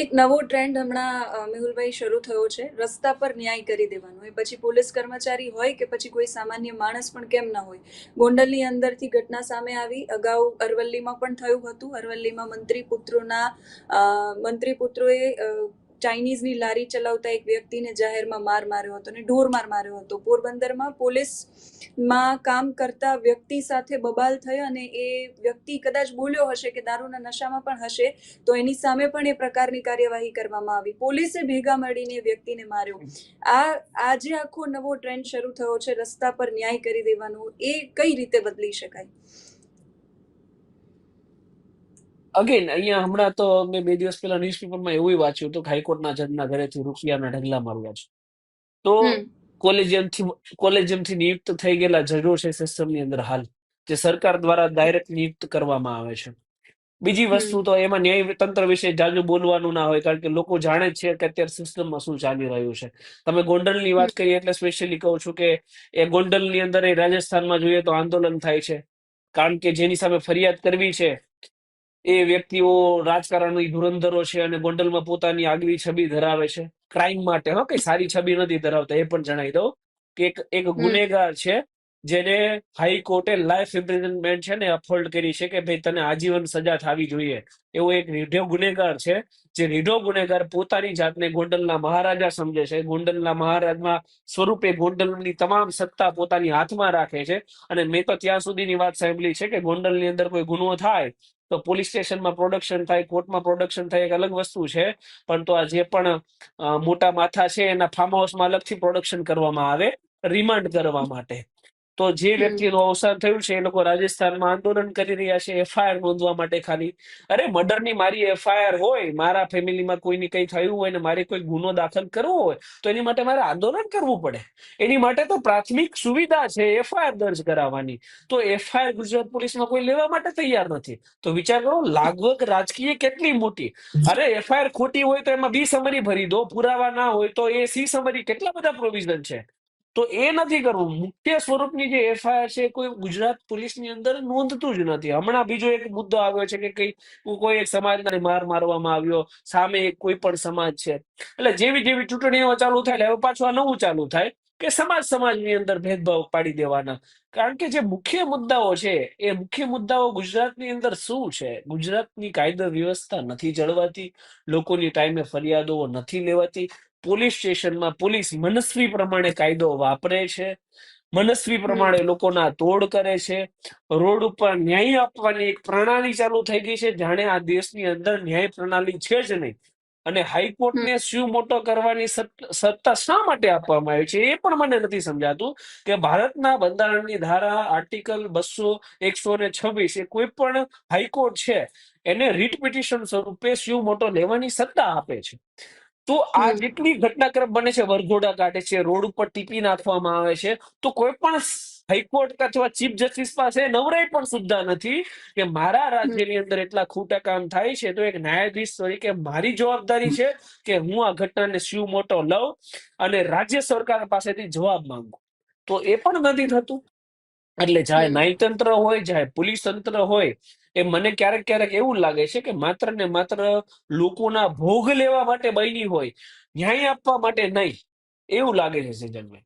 એક નવો ટ્રેન્ડ હમણાં મેહુલભાઈ શરૂ થયો છે. રસ્તા પર ન્યાય કરી દેવાનો. એ પછી પોલીસ કર્મચારી હોય કે પછી કોઈ સામાન્ય માણસ પણ કેમ ના હોય. ગોંડલની અંદરથી ઘટના સામે આવી. અગાઉ અરવલ્લીમાં પણ થયું હતું. અરવલ્લીમાં મંત્રી પુત્રોના મંત્રી પુત્રોએ ચાઇનીઝની લારી ચલાવતા એક વ્યક્તિને જાહેરમાં માર માર્યો હતો અને ઢોર માર માર્યો હતો. પોરબંદરમાં પોલીસમાં કામ કરતા વ્યક્તિ સાથે બબાલ થઈ અને એ વ્યક્તિ કદાચ બોલ્યો હશે કે દારૂના નશામાં પણ હશે તો એની સામે પણ એ પ્રકારની કાર્યવાહી કરવામાં આવી. પોલીસે ભેગા મળીને વ્યક્તિને માર્યો. આ આજે આખો નવો ટ્રેન્ડ શરૂ થયો છે રસ્તા પર ન્યાય કરી દેવાનો. એ કઈ રીતે બદલી શકાય? અગેન અહીંયા હમણાં તો મેં બે દિવસ પહેલા ન્યૂઝપેપરમાં એવું વાંચ્યું હતું કે હાઈકોર્ટના જજના ઘરેથી રૂપિયાના ઢગલા માર્યા છે. તો કોલેજિયમથી કોલેજિયમથી નિયુક્ત થઈ ગયેલા જજો છે સિસ્ટમની અંદર હાલ જે સરકાર દ્વારા ડાયરેક્ટ નિયુક્ત કરવામાં આવે છે. બીજી વસ્તુ તો એમાં ન્યાય તંત્ર વિશે જાજુ બોલવાનું ના હોય કારણ કે લોકો જાણે છે કે અત્યારે સિસ્ટમમાં શું ચાલી રહ્યું છે. તમે ગોંડલની વાત કરીએ એટલે સ્પેશિયલી કહું છું કે એ ગોંડલની અંદર એ રાજસ્થાનમાં જોઈએ તો આંદોલન થાય છે. કારણ કે જેની સામે ફરિયાદ કરવી છે એ વ્યક્તિઓ રાજકારણની ધુરંધરો છે અને ગોંડલમાં પોતાની આગવી છબી ધરાવે છે. ક્રાઇમ માટે હા કઈ સારી છબી નથી ધરાવતા એ પણ જણાવી દઉં કે એક એક ગુનેગાર છે જેને હાઈકોર્ટે લાઈફ ઇમ્પ્રિઝનમેન્ટ છે ને અફોલ્ડ કરી છે કે ભાઈ તને આજીવન સજા થવી જોઈએ. એવો એક રીઢો ગુનેગાર છે જે રીઢો ગુનેગાર પોતાની જાતને ગોંડલના મહારાજા સમજે છે. ગોંડલના મહારાજમાં સ્વરૂપે ગોંડલની તમામ સત્તા પોતાની હાથમાં રાખે છે. અને મેં તો ત્યાં સુધીની વાત સાંભળી છે કે ગોંડલની અંદર કોઈ ગુનો થાય તો પોલીસ સ્ટેશનમાં પ્રોડક્શન થાય કોર્ટમાં પ્રોડક્શન થાય એક અલગ વસ્તુ છે. પણ તો આ જે પણ મોટા માથા છે એના ફાર્મ હાઉસમાં અલગથી પ્રોડક્શન કરવામાં આવે રિમાન્ડ કરવા માટે. તો જે. વ્યક્તિનું અવસાન થયું છે એ લોકો રાજસ્થાનમાં આંદોલન કરી રહ્યા છે એફઆઈઆર નોંધવા માટે ખાલી. અરે મર્ડરની મારી એફઆઈઆર હોય મારા ફેમિલીમાં કોઈની કંઈ થયું હોય ને મારે કોઈ ગુનો દાખલ કરવો હોય તો એની માટે મારે આંદોલન કરવું પડે. એની માટે તો પ્રાથમિક સુવિધા છે એફઆઈઆર દર્જ કરાવવાની. તો એફઆઈઆર ગુજરાત પોલીસમાં કોઈ લેવા માટે તૈયાર નથી. તો વિચાર કરો લાગવગ રાજકીય કેટલી મોટી. અરે એફઆઈઆર ખોટી હોય તો એમાં બી સમરી ભરી દો પુરાવા ના હોય તો એ સી સમરી કેટલા બધા પ્રોવિઝન છે? તો એ નથી કરવું. મુખ્ય સ્વરૂપની જે એફઆઈઆર છે કોઈ ગુજરાત પોલીસની અંદર નોંધતું જ નથી. હમણાં બીજો એક મુદ્દો આવ્યો છે કે કઈ કોઈ એક સમાજને માર મારવામાં આવ્યો. સામે કોઈ પણ સમાજ છે. એટલે જેવી જેવી ચૂંટણીઓ ચાલુ થાય હવે પાછું આ નવું ચાલુ થાય કે સમાજ સમાજની અંદર ભેદભાવ પાડી દેવાના. કારણ કે જે મુખ્ય મુદ્દાઓ છે, એ મુખ્ય મુદ્દાઓ ગુજરાતની અંદર શું છે? ગુજરાતની કાયદો વ્યવસ્થા નથી જળવાતી, લોકોની ટાઈમે ફરિયાદો નથી લેવાતી પોલીસ સ્ટેશનમાં પોલીસ મનસ્વી પ્રમાણે કાયદો વાપરે છે. મનસ્વી પ્રમાણે લોકોના તોડ કરે છે. રોડ ઉપર ન્યાય આપવાની એક પ્રણાલી ચાલુ થઈ ગઈ છે. જાણે આ દેશની અંદર ન્યાય પ્રણાલી છે જ નહીં. અને હાઈકોર્ટને શું મોટો કરવાની સત્તા શા માટે આપવામાં આવી છે એ પણ મને નથી સમજાતું કે ભારતના બંધારણની ધારા આર્ટિકલ બસો એકસો ને છવ્વીસ એ કોઈ પણ હાઈકોર્ટ છે એને રીટ પિટિશન સ્વરૂપે શું મોટો લેવાની સત્તા આપે છે. તો આ જેટલી ઘટનાક્રમ બને છે વરઘોડા કાઢે છે રોડ ઉપર ટીપી નાખવામાં આવે છે તો કોઈ પણ હાઈકોર્ટ અથવા ચીફ જસ્ટિસ પાસે નવરાઈ પણ સુદ્ધા નથી કે મારા રાજ્યની અંદર એટલા ખોટા કામ થાય છે તો એક ન્યાયાધીશ તરીકે મારી જવાબદારી છે કે હું આ ઘટનાને શિવ મોટો લઉં અને રાજ્ય સરકાર પાસેથી જવાબ માંગુ. તો એ પણ નથી થતું. એટલે ચાહે. ન્યાયતંત્ર હોય ચાહે પોલીસ તંત્ર હોય એ મને ક્યારેક ક્યારેક એવું લાગે છે કે માત્ર ને માત્ર લોકોના ભોગ લેવા માટે બની હોય, ન્યાય આપવા માટે નહીં. એવું લાગે છે સેજનભાઈ